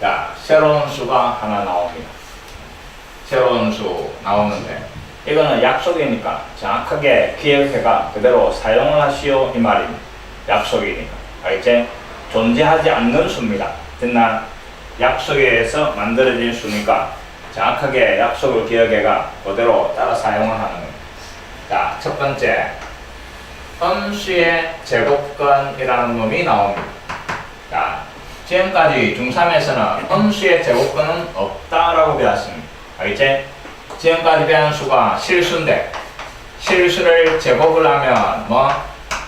자, 새로운 수가 하나 나옵니다. 새로운 수 나오는데 이거는 약속이니까 정확하게 기억해가 그대로 사용을 하시오 이 말입니다. 약속이니까. 알겠지? 존재하지 않는 수입니다. 됐나? 약속에 의해서 만들어진 수니까 정확하게 약속을 기억해가 그대로 따라 사용을 하는 겁니다. 자, 첫 번째. 음수의 제곱근이라는 놈이 나옵니다. 자, 지금까지 중3에서는 음수의 제곱근은 없다라고 배웠습니다. 알겠지? 지금까지 배운 수가 실수인데, 실수를 제곱을 하면 뭐,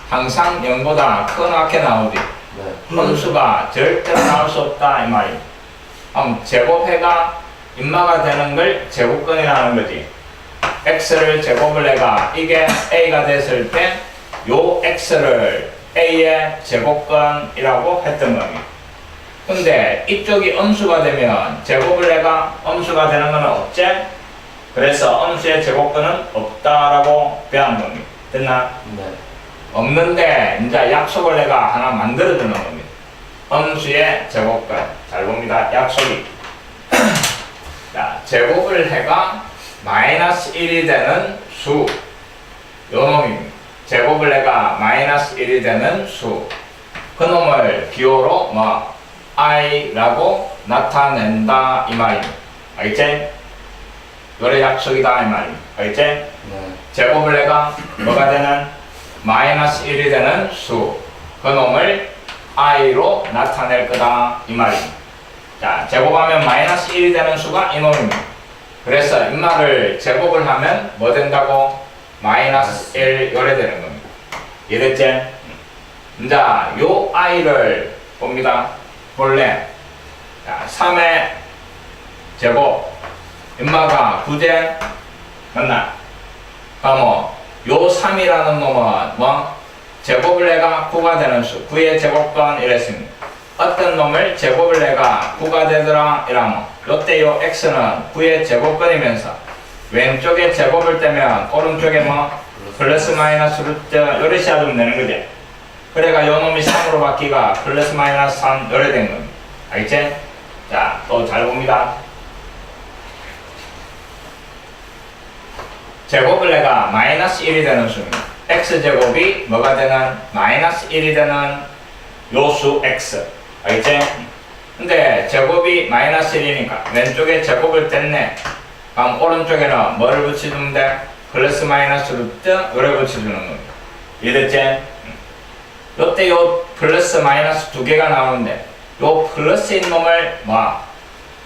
항상 0보다 크나 게 나오지. 네. 음수가 절대로 나올 수 없다 이 말이에요. 그럼 제곱해가 인마가 되는 걸 제곱근이라는 거지. x를 제곱을 해가 이게 a가 됐을 때 요 x를 a의 제곱근이라고 했던 겁니다. 근데 이쪽이 음수가 되면 제곱을 해가 음수가 되는 건 없지? 그래서 음수의 제곱근은 없다라고 배운 겁니다. 됐나? 네. 없는데 이제 약속을 내가 하나 만들어 주는 겁니다. 음수의 제곱근. 잘 봅니다. 약속이. 자, 제곱을 해가 마이너스 1이 되는 수. 요 놈입니다. 제곱을 해가 마이너스 1이 되는 수. 그 놈을 기호로 뭐 i라고 나타낸다 이 말입니다. 알겠지? 요래 약속이다 이 말입니다. 알겠지? 네. 제곱을 해가 뭐가 되는 마이너스 1이 되는 수. 그 놈을 i로 나타낼 거다. 이 말입니다. 자, 제곱하면 마이너스 1이 되는 수가 이 놈입니다. 그래서 인마를 제곱을 하면 뭐 된다고? 마이너스 1 요래 되는 겁니다. 이해됐지? 자, 요 i를 봅니다. 본래. 자, 3의 제곱. 인마가 9제 맞나? 그러면 요 3이라는 놈은 뭐 제곱을 해가 9가 되는 수 9의 제곱권 이랬습니다. 어떤 놈을 제곱을 해가 9가 되더라 이라면 요때 요 x는 9의 제곱권이면서 왼쪽에 제곱을 떼면 오른쪽에 뭐 플러스 마이너스 루트 요래 씌워주면 되는 거지. 그래가 요 놈이 3으로 바뀌가 플러스 마이너스 3 요래 된 겁니다. 알겠지? 자, 또 잘 봅니다. 제곱을 내가 마이너스 1이 되는 수입니다. x제곱이 뭐가 되는 마이너스 1이 되는 요수 x. 알겠지? 근데 제곱이 마이너스 1이니까 왼쪽에 제곱을 뗐네. 그럼 오른쪽에는 뭐를 붙여주면 돼? 플러스 마이너스 루트 요를 붙여주는 겁니다. 이해됐지? 요때 요 플러스 마이너스 두 개가 나오는데 요 플러스인 놈을 뭐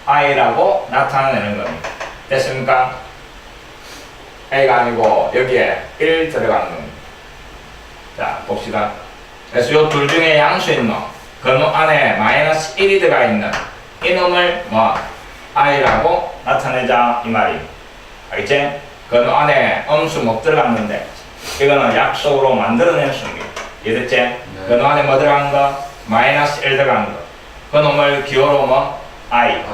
i라고 나타내는 겁니다. 됐습니까? a가 아니고 여기에 1 들어가는 겁니다. 자 봅시다. 그래서 요 둘 중에 양수인 놈, 그 놈 안에 마이너스 1이 들어가 있는 이 놈을 뭐 i라고 나타내자 이 말입니다. 알겠지? 그놈 안에 음수 못 들어갔는데 이거는 약속으로 만들어낸 수입니다. 이해됐지? 그놈 안에 뭐 들어간 거? 마이너스 1 들어간 거. 그 놈을 기호로 뭐 i.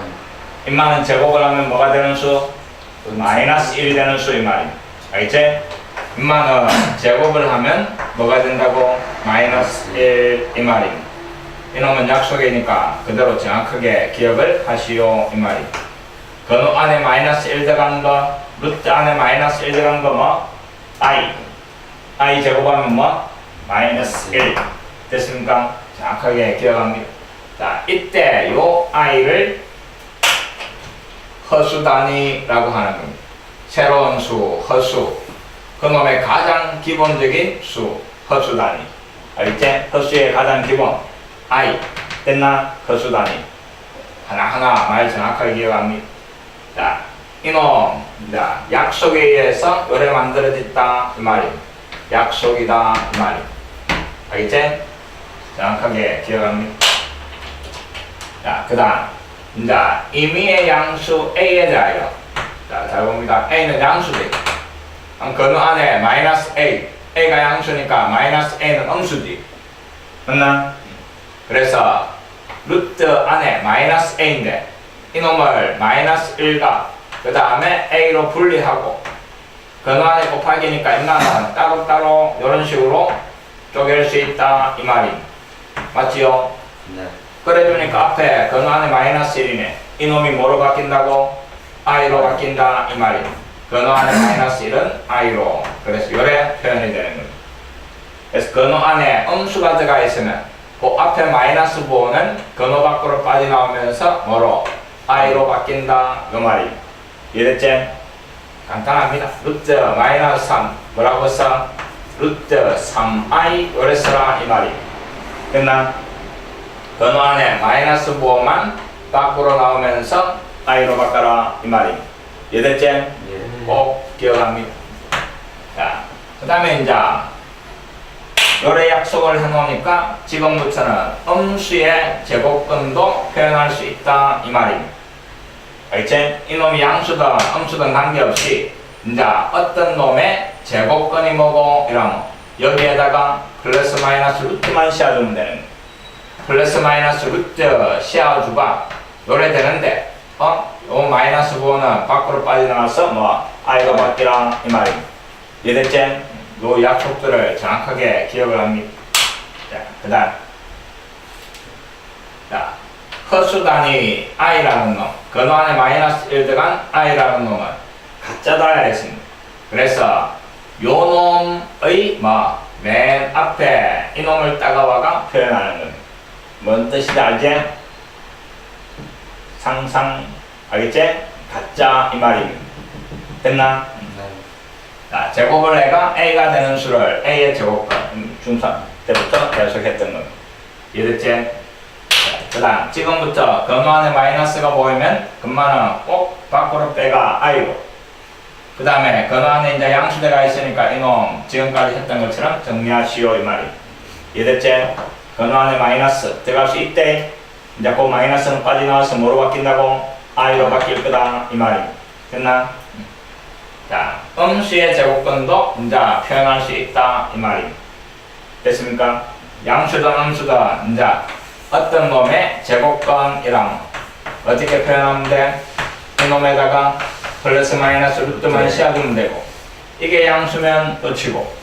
인마는 제곱을 하면 뭐가 되는 수? 마이너스 1이 되는 수이 말입니다. 알겠지? 인마는 제곱을 하면 뭐가 된다고? 마이너스 1 이 말입니다. 이놈은 약속이니까 그대로 정확하게 기억을 하시오 이 말입니다. 그 안에 마이너스 1 들어간 거, 루트 안에 마이너스 1 들어간 거 뭐? i. i 제곱하면 뭐? 마이너스 1. 됐습니까? 정확하게 기억합니다. 자, 이때 요 i를 허수 단위라고 하는 겁니다. 새로운 수, 허수. 그놈의 가장 기본적인 수, 허수 단위. 알겠지? 허수의 가장 기본. i. 됐나? 허수 단위. 하나하나 말 정확하게 기억합니다. 자, 이놈, 자, 약속에 의해서 요래 만들어졌다. 이 말입니다. 약속이다. 이 말입니다. 알겠지? 정확하게 기억합니다. 자, 그 다음. 이제 임의의 양수 A에 대하여 자, 잘 봅니다. A는 양수지. 그럼 그 안에 마이너스 A. A가 양수니까 마이너스 A는 음수지. 맞나? 그래서 루트 안에 마이너스 A인데 이놈을 마이너스 1과 그 다음에 A로 분리하고 그 안에 곱하기니까 인간은 따로따로 이런 식으로 쪼갤 수 있다 이 말이 맞지요? 네. 그래주니까 앞에 근호 안에 마이너스 1이네. 이놈이 뭐로 바뀐다고? i로 바뀐다 이 말이야. 근호 안에 마이너스 1은 i로. 그래서 요래 표현이 되는 거예요. 그래서 근호 안에 음수가 들어가 있으면 그 앞에 마이너스 부호는 근호 밖으로 빠져나오면서 뭐로? i로 바뀐다 그 말이야. 이해됐지? 간단합니다. 루트 마이너스 3 뭐라고 써? 루트 3i 요래 써라 이 말이야. 끝나? 근호 안에 마이너스 부호만 밖으로 나오면서 i로 바꿔라 이 말이야. 이해됐지? 예. 꼭 기억합니다. 자, 그 다음에 이제 요래 약속을 해놓으니까 지금부터는 음수의 제곱근도 표현할 수 있다 이 말입니다. 알겠지? 이놈이 양수든 음수든 관계없이 이제 어떤 놈의 제곱근이 뭐고 이러면 여기에다가 플러스 마이너스 루트만 씌워주면 되는 거야. 플러스 마이너스 루트 씌워주가 요래 되는데 어? 요 마이너스 부호는 밖으로 빠져나와서 뭐 i가 바뀌라 이 말입니다. 이해됐지? 요 약속들을 정확하게 기억을 합니다. 자, 그 다음 자, 허수 단위 i라는 놈, 근호 안에 마이너스 1 들어간 i라는 놈은 가짜다 했습니다. 그래서 요 놈의 뭐, 맨 앞에 이 놈을 따가와가 표현하는 겁니다. 뭔 뜻인지 알지? 상상, 알겠지? 가짜 이 말입니다. 됐나? 네. 자, 제곱을 해가 a가 되는 수를 a의 제곱과 중선 때부터 계속했던 겁니다. 이해됐지? 그 다음 지금부터 안에 마이너스가 보이면 근만은 꼭 밖으로 빼가 i로 그 다음에 근호 안에 이제 양수대가 있으니까 이놈 지금까지 했던 것처럼 정리하시오 이 말이? 근호 안에 마이너스 들어갈 수 있대 이제 그 마이너스는 빠져나와서 뭐로 바뀐다고? i로 바뀔 거다 이 말이 됐나? 자, 음수의 제곱근도 이제 표현할 수 있다 이 말이 됐습니까? 양수든 음수든 이제 어떤 놈의 제곱근이랑 어떻게 표현하면 돼? 이 놈에다가 플러스 마이너스 루트만 씌워주면 되고 이게 양수면 또 치고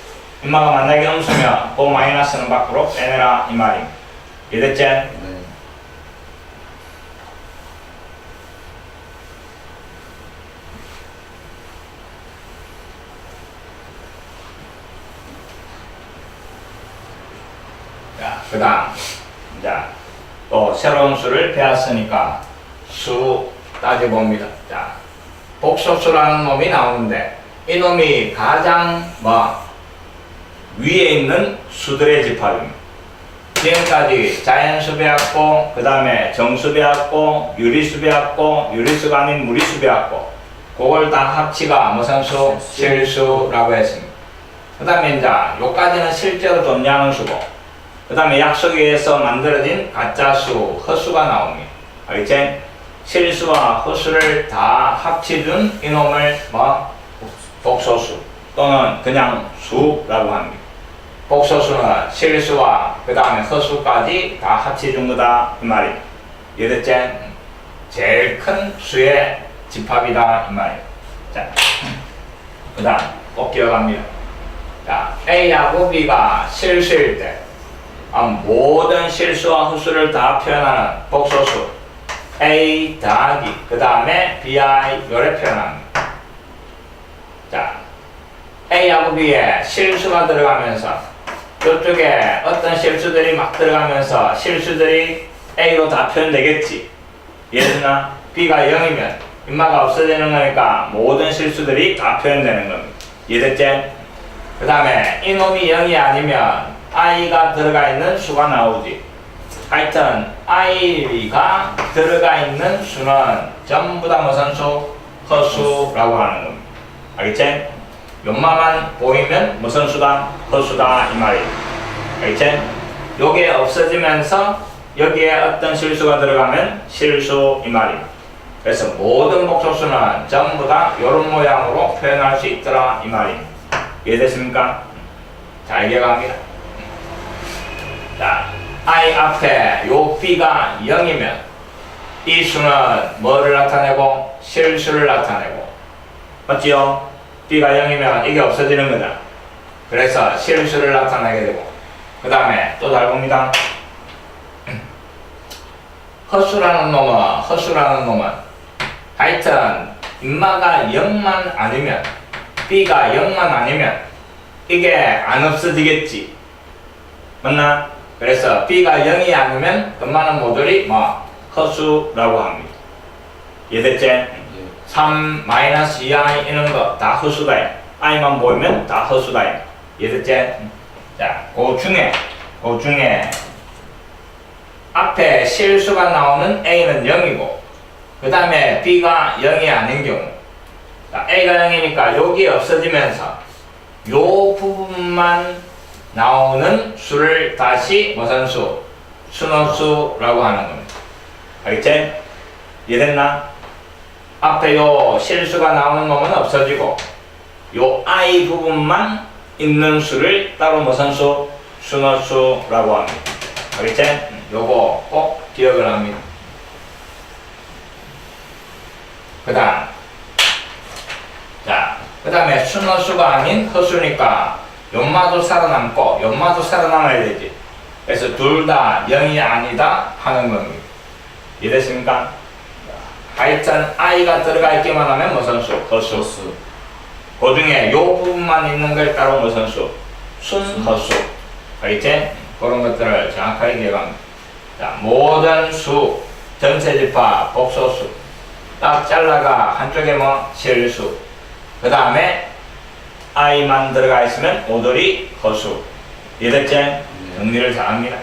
엄마가 만약에 음수면 그 마이너스는 밖으로 빼내라 이 말이 이해됐지? 네. 자, 그 다음, 자, 또 새로운 수를 배웠으니까 수 따져봅니다. 자, 복소수라는 놈이 나오는데, 이 놈이 가장 뭐, 위에 있는 수들의 집합입니다. 지금까지 자연수 배웠고, 그 다음에 정수 배웠고, 유리수 배웠고, 유리수가 아닌 무리수 배웠고, 그걸 다 합치가 무슨 수? 실수라고 했습니다. 그 다음에 이제, 요까지는 실제로 존재하는 수고, 그 다음에 약속에 의해서 만들어진 가짜수, 허수가 나옵니다. 알겠지? 실수와 허수를 다 합치준 이놈을 뭐 복소수 또는 그냥 수라고 합니다. 복소수는 실수와 그 다음에 허수까지 다 합쳐준 거다 이 말이에요. 이해됐지? 제일 큰 수의 집합이다 이 말이에요. 자, 그 다음 꼭 기억합니다. 자, A하고 B가 실수일 때 아, 모든 실수와 흡수를 다 표현하는 복소수 A 더하기 그 다음에 BI 요래 표현합니다. 자, A하고 B에 실수가 들어가면서 이쪽에 어떤 실수들이 막 들어가면서 실수들이 A로 다 표현되겠지. 예를 B가 0이면 인마가 없어지는 거니까 모든 실수들이 다 표현되는 겁니다. 이해됐지? 그 다음에 이놈이 0이 아니면 i가 들어가 있는 수가 나오지. 하여튼 i가 들어가 있는 수는 전부 다 무슨 수? 허수라고 하는 겁니다. 알겠지? 연마만 보이면 무슨 수다? 허수다 이 말이에요. 알겠지? 요게 없어지면서 여기에 어떤 실수가 들어가면 실수 이 말이에요. 그래서 모든 복소수는 전부 다 이런 모양으로 표현할 수 있더라 이 말입니다. 이해됐습니까? 잘 기억합니다. 자, i 앞에 요 b가 0이면 이 수는 뭐를 나타내고 실수를 나타내고 맞지요? b가 0이면 이게 없어지는 거다. 그래서 실수를 나타내게 되고 그 다음에 또 잘 봅니다. 허수라는 놈은 허수라는 놈은 하여튼 인마가 0만 아니면 B가 0만 아니면 이게 안 없어지겠지 맞나? 그래서 B가 0이 아니면 그 많은 모듈이 뭐 허수라고 합니다 이해됐지? 예. 3 마이너스 2i 이런 거다 허수다 i만 보이면 다 허수다 이해됐지? 자, 그 중에 그 중에 앞에 실수가 나오는 a는 0이고 그 다음에 b가 0이 아닌 경우 자, a가 0이니까 여기 없어지면서 요 부분만 나오는 수를 다시 무슨 수? 순원수라고 하는 겁니다. 알겠지? 이해됐나? 앞에 요 실수가 나오는 놈은 없어지고 요 i 부분만 있는 수를 따로 무슨 수? 순어수라고 합니다. 알겠지? 음, 요거 꼭 기억을 합니다. 그 다음 자, 그 다음에 순어수가 아닌 허수니까 연마도 살아남고 연마도 살아남아야 되지. 그래서 둘다 0이 아니다 하는 겁니다. 이해됐습니까? 하여튼 i가 들어가 있기만 하면 무슨 수? 허수. 소스. 그 중에 요 부분만 있는 걸 따로 무슨 수? 순 허수. 알겠지? 그런 것들을 정확하게 기억합니다. 자, 모든 수, 전체 집합, 복소수. 딱 잘라가 한쪽에 뭐 실수. 그 다음에 i만 들어가 있으면 오돌이 허수. 이해됐지? 정리를 잘합니다.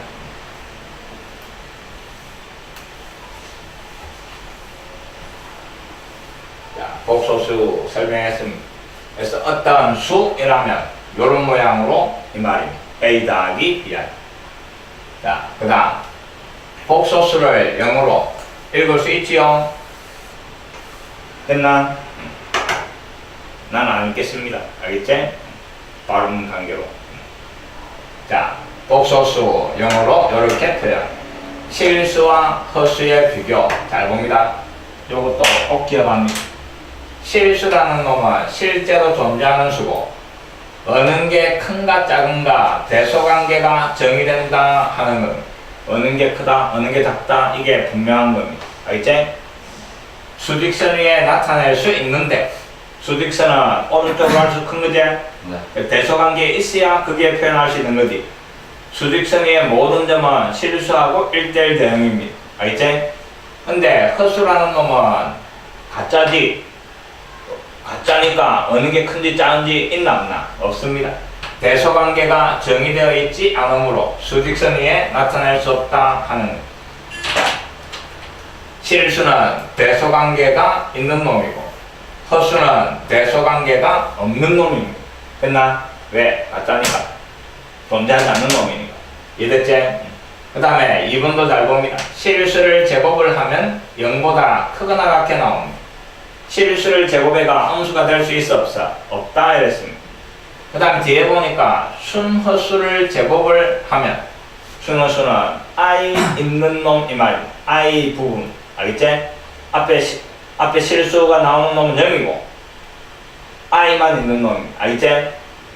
자, 복소수 설명했습니다. 어떤 수이라면 이런 모양으로 이 말입니다. A 더하기 Br. 자, 그 다음 복소수를 영어로 읽을 수 있지요? 됐나? 난 안 읽겠습니다. 알겠지? 발음 관계로. 자, 복소수 영어로 이렇게 표현. 실수와 허수의 비교. 잘 봅니다. 이것도 꼭 기억합니다. 실수라는 놈은 실제로 존재하는 수고 어느 게 큰가 작은가 대소관계가 정의된다 하는 겁니다. 어느 게 크다, 어느 게 작다 이게 분명한 겁니다. 알겠지? 수직선 위에 나타낼 수 있는데 수직선은 오른쪽으로 할수록 큰 거지? 네. 대소관계에 있어야 그게 표현할 수 있는 거지. 수직선 위의 모든 점은 실수하고 1대1 대응입니다. 알겠지? 근데 허수라는 놈은 가짜지. 가짜니까 어느 게 큰지 작은지 있나 없나? 없습니다. 대소관계가 정의되어 있지 않으므로 수직선 위에 나타낼 수 없다 하는 것. 자, 실수는 대소관계가 있는 놈이고 허수는 대소관계가 없는 놈입니다. 됐나? 왜? 가짜니까. 존재하지 않는 놈이니까. 이해됐지? 그 다음에 2번도 잘 봅니다. 실수를 제곱을 하면 0보다 크거나 같게 나옵니다. 실수를 제곱해가 음수가 될 수 있어 없어? 없다 이랬습니다. 그 다음 뒤에 보니까 순허수를 제곱을 하면 순허수는 i 있는 놈 이 말입니다. i 부분 알겠지? 앞에 시, 앞에 실수가 나오는 놈은 0이고 i만 있는 놈 알겠지?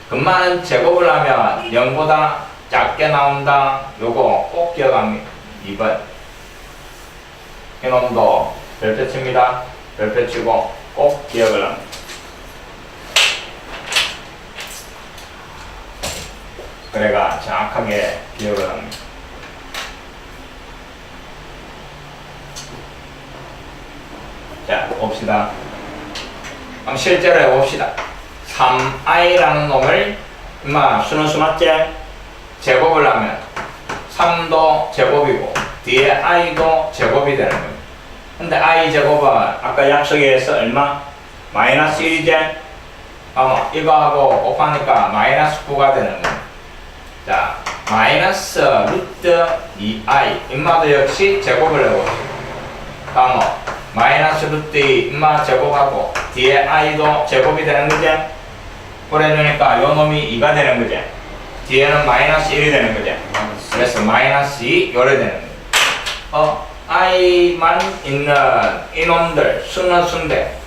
금마는 제곱을 하면 0보다 작게 나온다. 요거 꼭 기억합니다. 2번. 이놈도 별표 칩니다. 별표 치고 꼭 기억을 합니다. 그래가 정확하게 기억을 합니다. 자, 봅시다. 그럼 실제로 해봅시다. 3i라는 놈을 인마 수능수 맞지? 제곱을 하면 3도 제곱이고 뒤에 i도 제곱이 되는 거예요. 근데 i 제곱은 아까 약속에서 얼마? 마이너스 1이지? 어, 이거하고 곱하니까 마이너스 9가 되는 거예요. 자, 마이너스 루트 2i 인마도 역시 제곱을 해봅시다. 다음 마이너스 루트 2 인마 제곱하고 뒤에 i도 제곱이 되는 거지? 그래주니까 요 놈이 2가 되는 거지? 뒤에는 마이너스 1이 되는 거지? 그래서 마이너스 2 요래 되는 거예요. 어, i만 있는 이놈들 수는 수인데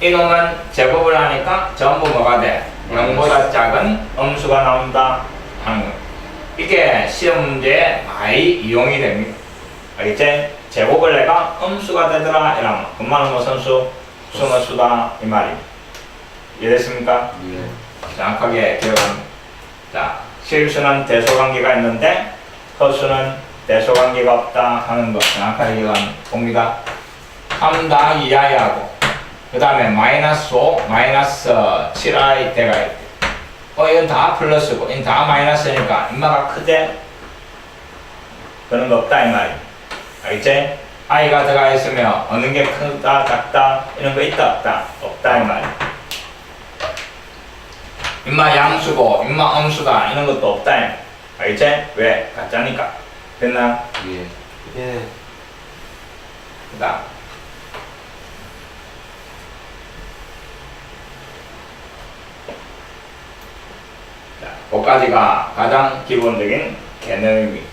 이놈은 제곱을 하니까 전부 뭐가 돼? 0보다 작은 음수가 나온다 하는 거예요. 이게 시험 문제에 많이 이용이 됩니다. 알겠지? 제곱을 내가 음수가 되더라 이러면 그만은 무슨 수? 수는 수다 이 말이 이해됐습니까? 예. 정확하게 기억합니다. 자, 실수는 대소관계가 있는데 허수는 대소관계가 없다 하는 거 정확하게 기억하면 봅니다. 3 더하기 2i하고 그 다음에 마이너스 5, 마이너스 7i 대가 있대. 어, 이건 다 플러스고 이건 다 마이너스니까 인마가 크대? 그런 거 없다 이 말이. 알겠지? i가 들어가 있으면 어느 게 크다, 작다 이런 거 있다 없다? 없다 이 말이. 인마 양수고 인마 음수다 이런 것도 없다 알겠지? 왜? 가짜니까 됐나? 예. 예. 그 다음 자, 그까지가 가장 기본적인 개념입니다